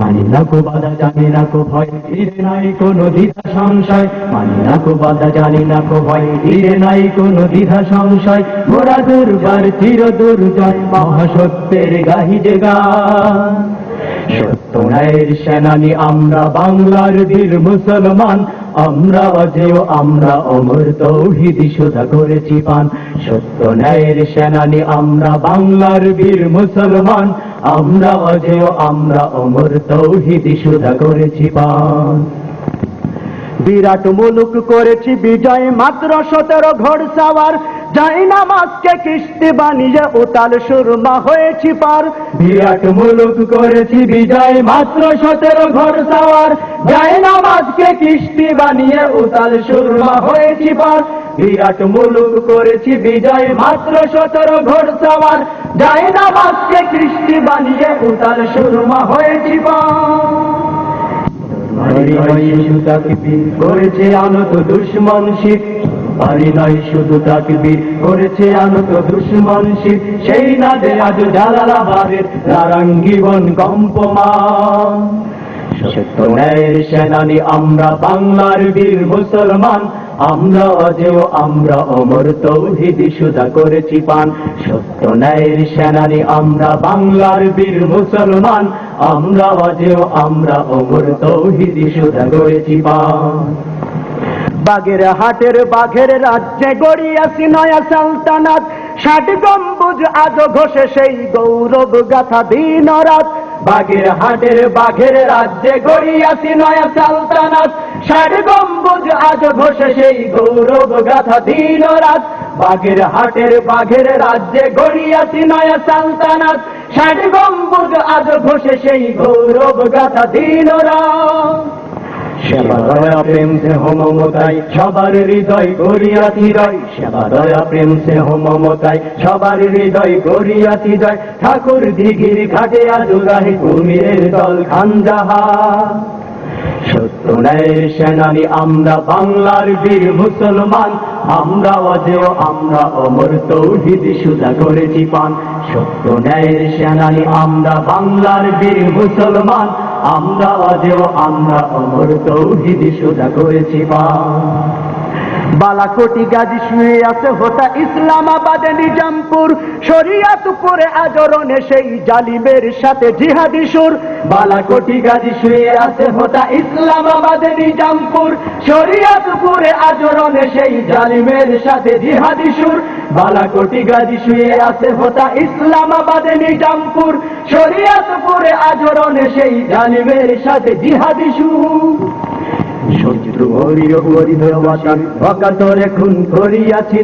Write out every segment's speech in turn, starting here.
মানি কো বাধা জানি কো ভয় ধীরে নাই কোনো দ্বিধা সংশয়। মানি কো বাধা জানি কো ভয় ধীরে নাই কোনো দ্বিধা সংশয়। মোরা দুর্বার চির দুর্জয়, মহাসত্যের গাহি যে সত্য ন্যায়ের সেনানি, আমরা বাংলার বীর মুসলমান। আমরা অজেয়, আমরা অমর তৌহিদি সুধা করেছি পান। সত্য ন্যায়ের সেনানি, আমরা বাংলার বীর মুসলমান। আমরা অজেয়, আমরা অমর, তৌহিদি সুধা করেছি পান। বিরাট মুলুক করেছি বিজয়, মাত্র সতেরো ঘোড় সাওয়ার। যাই নামাজকে কিস্তি বানিয়ে উতাল সুরমা হয়েছি পার। বিরাট মুলুক করেছি বিজয় মাত্র সতেরো ঘর সাওয়ার। যায় নামাজকে কিস্তি বানিয়ে উতাল সুরমা হয়েছি পার। বিরাট মুলুক করেছি বিজয় মাত্র সতেরো ঘর সাওয়ার। যায় নামাজকে কিস্তি বানিয়ে উতাল সুরমা হয়েছি পার। করেছে আনত দুশ্মন শিব বাড়ি নয় শুধু তাকবীর। করেছে আনত দুশ্মন শিব, সেই নাদে আজ জালালাবাদের নারাঙ্গীবন কম্পমান। সেনানি, আমরা বাংলার বীর মুসলমান। আমরা অজেয়, আমরা অমর তৌহিদি সুদা করেছি পান। সত্য ন্যায়ের সেনানি, আমরা বাংলার বীর মুসলমান। আমরা অজেয়, আমরা অমর তৌহিদি সুদা করেছি পান। বাগের হাটের বাঘের রাজ্যে গড়িয়াছি নয়া সালতানাত। ষাট গম্বুজ আজ ঘষে সেই গৌরব গাথা দিন রাত। বাগের হাটের বাঘের রাজ্যে গড়িয়াছি নয়া সালতানাত। ষাট গম্বুজ আজ ঘষে সেই গৌরব গাথা দিন রাত। বাগের হাটের বাঘের রাজ্যে গড়িয়াছি নয়া সালতানাত। ষাট গম্বুজ আজ ঘষে সেই গৌরব গাথা দিন রাত। সেবা প্রেম সে মমতাই সবার হৃদয় গড়িয়াছি রয় সেবা দয়া, প্রেম সে মমতাই সবার হৃদয় গড়িয়াছি জয় ঠাকুর দিঘির ঘাটে আজুরাহি কুমিরের দল খানজাহা। সত্য ন্যায়ের সেনানি, আমরা বাংলার বীর মুসলমান। আমরা অজেয়, আমরা অমর তৌহিদি সুদা করেছি পান। সত্য ন্যায়ের সেনানি, আমরা বাংলার বীর মুসলমান। আমরা অজেয় আমরা অমর তৌহিদি সুদা করেছি পান বালাকোটি গাজী শুয়ে আছে হোটা ইসলামাবাদে নিজামপুর। শরিয়াতপুরে আজরনে সেই জালিমের সাথে জিহাদি সুর। বালাকোটি গাজী শুয়ে আছে হোতা ইসলামাবাদে নিজামপুর। শরিয়াতপুরে আজরনে সেই জালিমের সাথে জিহাদি সুর। বালাকোটি গাজী শুয়ে আছে হোতা ইসলামাবাদে নিজামপুর। শরিয়াতপুরে আজরনে সেই জালিমের সাথে জিহাদি শত্রু হরির হরি দেওয়াতান অকাতরে খুন করিয়াছি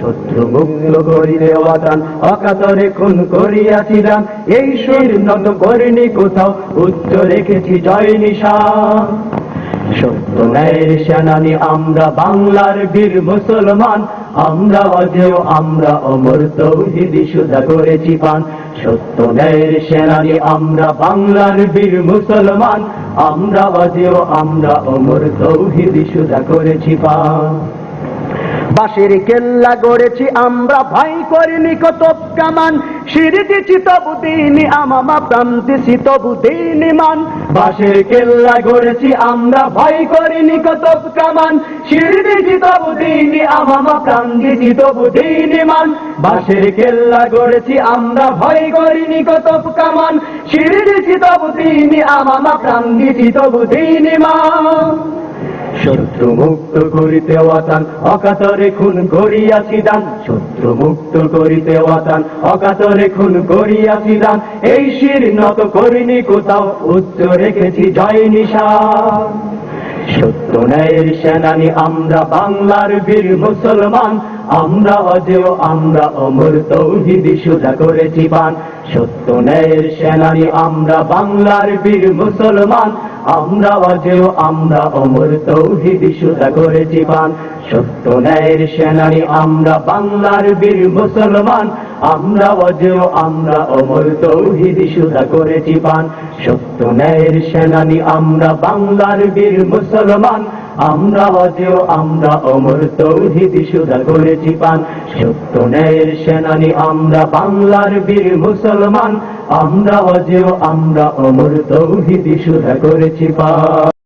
শত্রু মুক্ত করি দেওয়াতান অকাতরে খুন করিয়াছি দান। এই শরীর নত করিনি কোথাও, উচ্চ রেখেছি জয় নিশান। সত্য ন্যায়ের সেনানি, আমরা বাংলার বীর মুসলমান। আমরা অজেয়, আমরা অমর তৌহিদি সুধা করেছি পান। সত্য ন্যায়ের সেনানি, আমরা বাংলার বীর মুসলমান। আমরা অজেয়, আমরা অমর তৌহিদি সুধা করেছি পান। কেল্লা গড়েছি, আমরা ভাই করিনি কত কামান সিঁড়ি দিছি তবু দিনি আমামা প্রান্তিছি তবু দিনি মান। বাঁশের কেল্লা গড়েছি আমরা, ভয় করিনি কত কামান সিঁড়ি দিছি তবু দিনি আমামা প্রাণ দিছি তবু দিনি মান। বাঁশের কেল্লা গড়েছি আমরা, ভয় করিনি কত কামান সিঁড়ি দিছি তবু দিনি আমামা প্রাণ দিছি তবু দিনি মান। শত্রু মুক্ত করিতে ওয়াতান অকাতরে খুন করিয়াছি দান। শত্রু মুক্ত করিতে ওয়াতান অকাতরে খুন করিয়াছি দান। এই শির নত করিনি কোথাও, উচ্চ রেখেছি জয় নিশান। সত্য ন্যায়ের সেনানি, আমরা বাংলার বীর মুসলমান। আমরা অজেয়, আমরা অমর তৌহিদি সুধা করেছি পান সত্য ন্যায়ের সেনানি, আমরা বাংলার বীর মুসলমান। আমরা অজেয়, আমরা অমর তৌহিদি সুদা করেছি পান সত্য ন্যায়ের সেনানি, আমরা বাংলার বীর মুসলমান। আমরা অজেয়, আমরা অমর তৌহিদি সুদা করেছি পান সত্য ন্যায়ের সেনানি, আমরা বাংলার বীর মুসলমান। আমরা অজেয়, আমরা অমর তৌহিদি সুদা করেছি পান সত্য ন্যায়ের সেনানি, আমরা বাংলার বীর মুসলমান। আমরা অজেয় আমরা অমর তৌহিদি শুধা করেছি পান